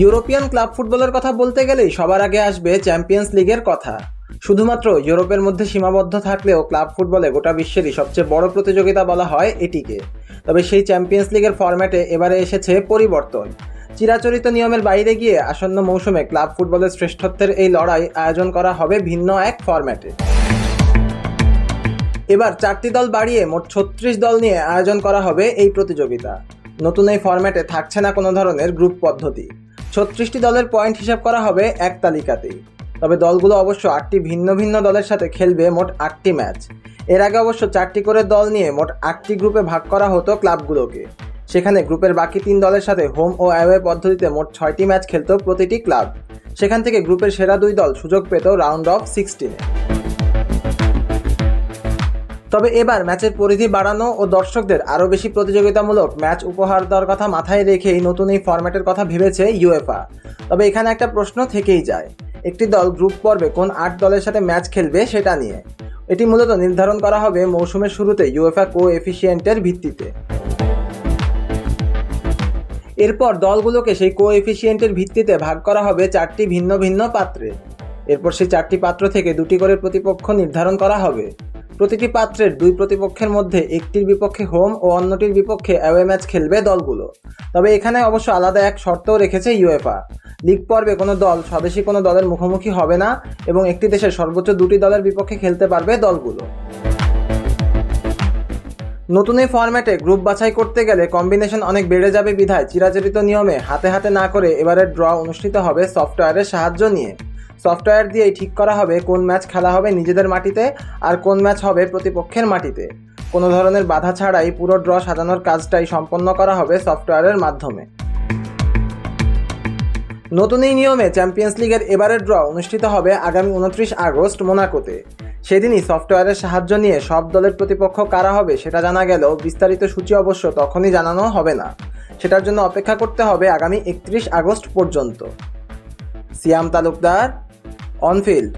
European club ফুটবলের কথা বলতে গেলেই সবার আগে আসবে চ্যাম্পিয়ন্স লিগের কথা। শুধুমাত্র ইউরোপের মধ্যে সীমাবদ্ধ থাকলেও ক্লাব ফুটবলে গোটা বিশ্বেরই সবচেয়ে বড় প্রতিযোগিতা বলা হয় এটিকে। তবে সেই চ্যাম্পিয়ন্স লিগের ফরম্যাটে এবারে এসেছে পরিবর্তন। চিরাচরিত নিয়মের বাইরে গিয়ে আসন্ন মৌসুমে ক্লাব ফুটবলের শ্রেষ্ঠত্বের এই লড়াই আয়োজন করা হবে ভিন্ন এক ফরম্যাটে। এবার চারটি দল বাড়িয়ে মোট ছত্রিশ দল নিয়ে আয়োজন করা হবে এই প্রতিযোগিতা। নতুন এই ফরম্যাটে থাকছে না কোনো ধরনের গ্রুপ পদ্ধতি। ছত্রিশটি দলের পয়েন্ট হিসাব করা হবে এক তালিকাতেই তবে দলগুলো অবশ্য আটটি ভিন্ন ভিন্ন দলের সাথে খেলবে মোট আটটি ম্যাচ। এর আগে অবশ্য চারটি করে দল নিয়ে মোট আটটি গ্রুপে ভাগ করা হতো ক্লাবগুলোকে। সেখানে গ্রুপের বাকি তিন দলের সাথে হোম ও অ্যাওয়ে পদ্ধতিতে মোট ছয়টি ম্যাচ খেলত প্রতিটি ক্লাব। সেখান থেকে গ্রুপের সেরা দুই দল সুযোগ পেত রাউন্ড অফ সিক্সটিনে। তবে এবার ম্যাচের পরিধি বাড়ানো ও দর্শকদের আরও বেশি প্রতিযোগিতামূলক ম্যাচ উপহার দেওয়ার কথা মাথায় রেখেই নতুন এই ফরম্যাটের কথা ভেবেছে ইউএফা তবে এখানে একটা প্রশ্ন থেকেই যায়, একটি দল গ্রুপ পর্বে কোন আট দলের সাথে ম্যাচ খেলবে সেটা নিয়ে? এটি মূলত নির্ধারণ করা হবে মৌসুমের শুরুতে ইউএফা কো এফিসিয়েন্টের ভিত্তিতে। এরপর দলগুলোকে সেই কো এফিসিয়েন্টের ভিত্তিতে ভাগ করা হবে চারটি ভিন্ন ভিন্ন পাত্রে। এরপর সেই চারটি পাত্র থেকে দুটি করে প্রতিপক্ষ নির্ধারণ করা হবে। প্রতিটি পাত্রের দুই প্রতিপক্ষের মধ্যে একটির বিপক্ষে হোম ও অন্যটির বিপক্ষে অ্যাওয়ে ম্যাচ খেলবে দলগুলো। তবে এখানে অবশ্য আলাদা এক শর্তও রেখেছে ইউএফা। লিগ পর্বে কোনো দল স্বদেশি কোনো দলের মুখোমুখি হবে না এবং একটি দেশের সর্বোচ্চ দুটি দলের বিপক্ষে খেলতে পারবে দলগুলো। নতুন এই ফরম্যাটে গ্রুপ বাছাই করতে গেলে কম্বিনেশন অনেক বেড়ে যাবে বিধায় চিরাচরিত নিয়মে হাতে হাতে না করে এবারের ড্র অনুষ্ঠিত হবে সফটওয়্যারের সাহায্য নিয়ে। সফটওয়্যার দিয়েই ঠিক করা হবে কোন ম্যাচ খেলা হবে নিজেদের মাটিতে আর কোন ম্যাচ হবে প্রতিপক্ষের মাটিতে। কোনো ধরনের বাধা ছাড়াই পুরো ড্র সাজানোর কাজটাই সম্পন্ন করা হবে সফটওয়্যারের মাধ্যমে। নতুন এই নিয়মে চ্যাম্পিয়ন্স লিগের এবারের ড্র অনুষ্ঠিত হবে আগামী উনত্রিশ আগস্ট মোনাকোতে। সেদিনই সফটওয়্যারের সাহায্য নিয়ে সব দলের প্রতিপক্ষ কারা হবে সেটা জানা গেলেও বিস্তারিত সূচি অবশ্য তখনই জানানো হবে না। সেটার জন্য অপেক্ষা করতে হবে আগামী একত্রিশ আগস্ট পর্যন্ত। সিয়াম তালুকদার on field.